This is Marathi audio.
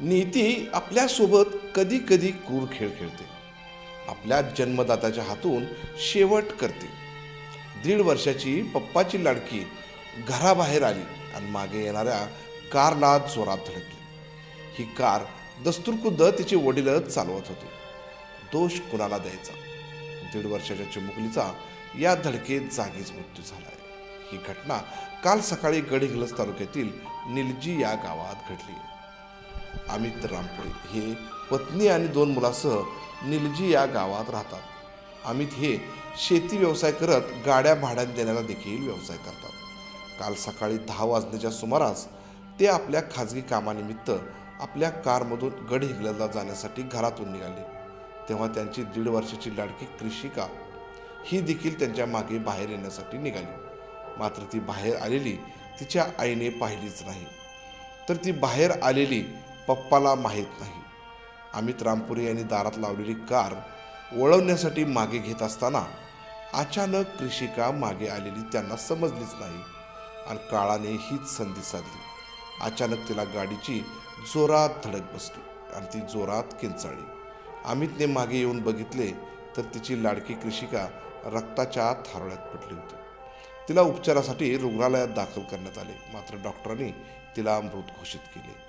नीती आपल्यासोबत कधी कधी क्रूर खेळ खेळते. आपल्या जन्मदात्याच्या हातून शेवट करते. दीड वर्षाची पप्पाची लाडकी घराबाहेर आली आणि मागे येणाऱ्या कारला जोरात धडकली. ही कार दस्तूरखुद्द तिचे वडीलच चालवत होते. दोष कुणाला द्यायचा? दीड वर्षाच्या चिमुकलीचा या धडकेत जागीच मृत्यू झाला आहे ही घटना काल सकाळी गडहिंग्लज तालुक्यातील निलजी या गावात घडली. अमित रामपुरे हे पत्नी आणि दोन मुलासह निलजी या गावात राहतात. अमित हे शेती व्यवसाय करत गाड्या भाड्यात देण्याचा देखील व्यवसाय करतात. काल सकाळी दहा वाजण्याच्या सुमारास ते आपल्या खाजगी कामानिमित्त आपल्या कारमधून गडहिंग्लजला जाण्यासाठी घरातून निघाले. तेव्हा त्यांची दीड वर्षाची लाडकी कृषिका ही देखील त्यांच्या मागे बाहेर येण्यासाठी निघाली. मात्र ती बाहेर आलेली तिच्या आईने पाहिलीच नाही. तर ती बाहेर आलेली पप्पाला माहीत नाही. अमित रामपुरे यांनी दारात लावलेली कार वळवण्यासाठी मागे घेत असताना अचानक कृषिका मागे आलेली त्यांना समजलीच नाही आणि काळाने हीच संधी साधली. अचानक तिला गाडीची जोरात धडक बसली आणि ती जोरात किंचाळली. अमितने मागे येऊन बघितले तर तिची लाडकी कृषिका रक्ताच्या थारोळ्यात पडली होती. तिला उपचारासाठी रुग्णालयात दाखल करण्यात आले. मात्र डॉक्टरांनी तिला मृत घोषित केले.